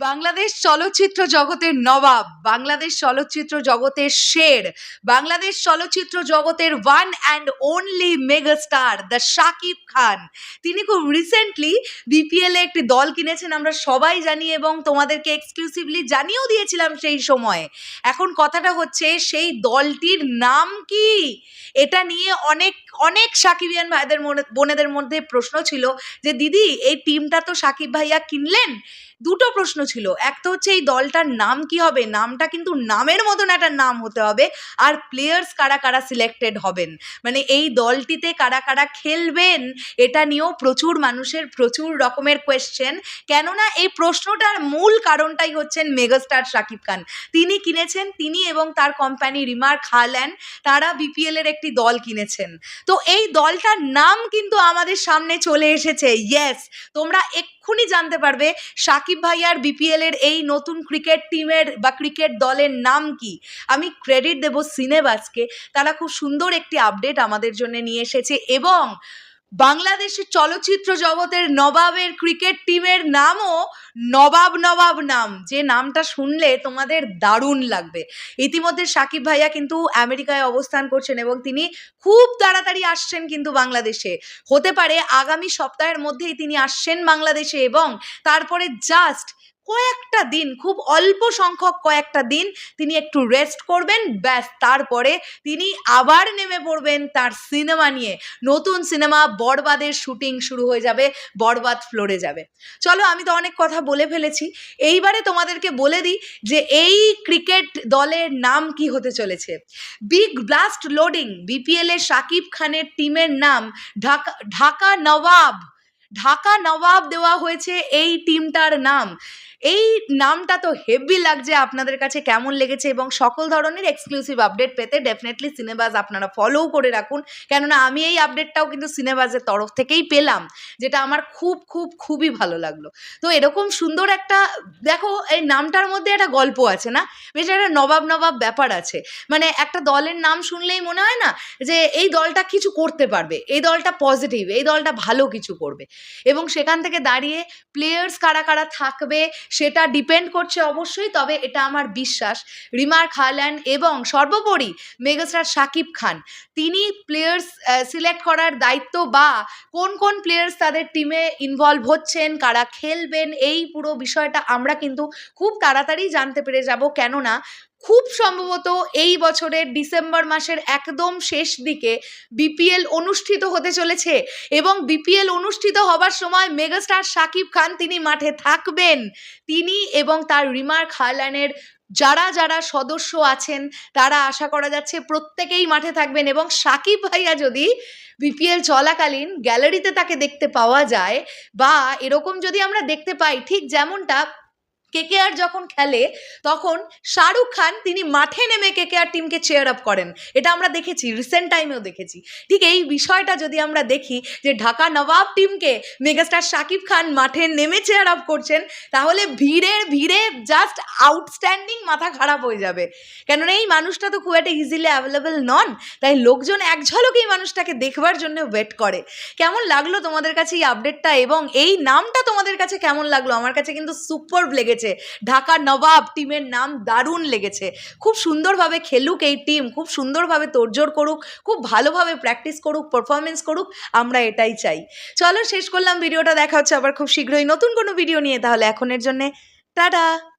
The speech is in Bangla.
বাংলাদেশ চলচ্চিত্র জগতের নবাব, বাংলাদেশ চলচ্চিত্র জগতের শের, বাংলাদেশ চলচ্চিত্র জগতের one and only megastar the Shakib Khan তিনি খুব রিসেন্টলি বিপিএলে একটি দল কিনেছেন, আমরা সবাই জানি এবং তোমাদেরকে এক্সক্লুসিভলি জানিয়েও দিয়েছিলাম সেই সময়। এখন কথাটা হচ্ছে, সেই দলটির নাম কি? এটা নিয়ে অনেক অনেক সাকিবিয়ান ভাইদের বোনেদের মধ্যে প্রশ্ন ছিল যে, দিদি, এই টিমটা তো সাকিব ভাইয়া কিনলেন? দুটো প্রশ্ন ছিল। এক তো হচ্ছে, এই দলটার নাম কি হবে? নামটা কিন্তু নামের মতন একটা নাম হতে হবে। আর প্লেয়ার্স কারা কারা সিলেক্টেড হবেন? মানে এই দলটিতে কারা কারা খেলবেন? এটা নিয়েও প্রচুর মানুষের প্রচুর রকমের কোয়েশ্চেন কেননা এই প্রশ্নটার মূল কারণটাই হচ্ছেন মেগাস্টার শাকিব খান। তিনি কিনেছেন, তিনি এবং তার কোম্পানি রিমার খাল্যান্ড তারা বিপিএল এর একটি দল কিনেছেন। তো এই দলটার নাম কিন্তু আমাদের সামনে চলে এসেছে। ইয়েস তোমরা এক্ষুনি জানতে পারবে সাকিব ভাইয়ার বিপিএল এর এই নতুন ক্রিকেট টিমের বা ক্রিকেট দলের নাম কি। আমি ক্রেডিট দেব সিনেবাসকে তারা খুব সুন্দর একটি আপডেট আমাদের জন্য নিয়ে এসেছে এবং বাংলাদেশের চলচ্চিত্র জগতের নবাবের ক্রিকেট টিমের নামও নবাব নবাব নাম। যে নামটা শুনলে তোমাদের দারুণ লাগবে। ইতিমধ্যে সাকিব ভাইয়া কিন্তু আমেরিকায় অবস্থান করছেন এবং তিনি খুব তাড়াতাড়ি আসছেন কিন্তু বাংলাদেশে। হতে পারে আগামী সপ্তাহের মধ্যেই তিনি আসছেন বাংলাদেশে এবং তারপরে জাস্ট কয়েকটা দিন, খুব অল্প সংখ্যক কয়েকটা দিন তিনি একটু রেস্ট করবেন, ব্যাস তারপরে তিনি আবার নেমে পড়বেন তার সিনেমা নিয়ে। নতুন সিনেমা বরবাদের শুটিং শুরু হয়ে যাবে, বরবাদ ফ্লোরে যাবে। চলো আমি তো অনেক কথা বলে ফেলেছি, এইবারে তোমাদেরকে বলে দিই যে এই ক্রিকেট দলের নাম কি হতে চলেছে? বিগ ব্লাস্ট লোডিং বিপিএল এ শাকিব খানের টিমের নাম ঢাকা ঢাকা নবাব। ঢাকা নবাব দেওয়া হয়েছে এই টিমটার নাম। এই নামটা তো হেভি লাগছে আপনাদের কাছে কেমন লেগেছে এবং সকল ধরনের এক্সক্লুসিভ আপডেট পেতে ডেফিনেটলি সিনেবাজ আপনারা ফলোও করে রাখুন। কেননা আমি এই আপডেটটাও কিন্তু সিনেবাজের তরফ থেকেই পেলাম, যেটা আমার খুব খুব, খুবই ভালো লাগল। তো এরকম সুন্দর একটা, দেখো এই নামটার মধ্যে একটা গল্প আছে না? বেশ একটা নবাব নবাব ব্যাপার আছে। মানে একটা দলের নাম শুনলেই মনে হয় না যে এই দলটা কিছু করতে পারবে, এই দলটা পজিটিভ এই দলটা ভালো কিছু করবে। এবং সেখান থেকে দাঁড়িয়ে প্লেয়ার্স কারা কারা থাকবে সেটা ডিপেন্ড করছে অবশ্যই, তবে এটা আমার বিশ্বাস। রিমার খাল্যান্ড এবং সর্বোপরি মেগাস্টার শাকিব খান, তিনি প্লেয়ার্স সিলেক্ট করার দায়িত্ব বা কোন কোন প্লেয়ার্স তাদের টিমে ইনভলভ হচ্ছেন, কারা খেলবেন, এই পুরো বিষয়টা আমরা কিন্তু খুব তাড়াতাড়ি জানতে পেরে যাব। কেননা খুব সম্ভবত এই বছরের ডিসেম্বর মাসের একদম শেষ দিকে বিপিএল অনুষ্ঠিত হতে চলেছে এবং বিপিএল অনুষ্ঠিত হবার সময় মেগাস্টার শাকিব খান তিনি মাঠে থাকবেন। তিনি এবং তার রিমার খালানের যারা যারা সদস্য আছেন, তারা আশা করা যাচ্ছে প্রত্যেকেই মাঠে থাকবেন এবং সাকিব ভাইয়া যদি বিপিএল চলাকালীন গ্যালারিতে তাকে দেখতে পাওয়া যায় বা এরকম যদি আমরা দেখতে পাই, ঠিক যেমনটা কেকেআর যখন খেলে, তখন শাহরুখ খান তিনি মাঠে নেমে কেকেআর টিমকে চেয়ার আপ করেন। এটা আমরা দেখেছি রিসেন্ট টাইমেও দেখেছি। ঠিক এই বিষয়টা যদি আমরা দেখি যে ঢাকা নবাব টিমকে মেগাস্টার শাকিব খান মাঠে নেমে চেয়ার আপ করছেন, তাহলে ভিড়ের, ভিড়ে জাস্ট আউটস্ট্যান্ডিং মাথা খারাপ হয়ে যাবে। কেননা এই মানুষটা তো খুব একটা ইজিলি অ্যাভেলেবেল নন, তাই লোকজন এক ঝলক এই মানুষটাকে দেখবার জন্য ওয়েট করে। কেমন লাগল তোমাদের কাছে এই আপডেটটা এবং এই নামটা তোমাদের কাছে কেমন লাগল? আমার কাছে কিন্তু সুপার লেগেছে। ঢাকা নবাব টিমের নাম দারুণ লেগেছে। খুব সুন্দরভাবে খেলুক এই টিম, খুব সুন্দরভাবে তোড়জোড় করুক, খুব ভালোভাবে প্র্যাকটিস করুক পারফরমেন্স করুক, আমরা এটাই চাই। চলো শেষ করলাম, ভিডিওটা দেখা হচ্ছে আবার খুব শীঘ্রই। নতুন কোনো ভিডিও নিয়ে, তাহলে এখনের জন্যে, টাটা!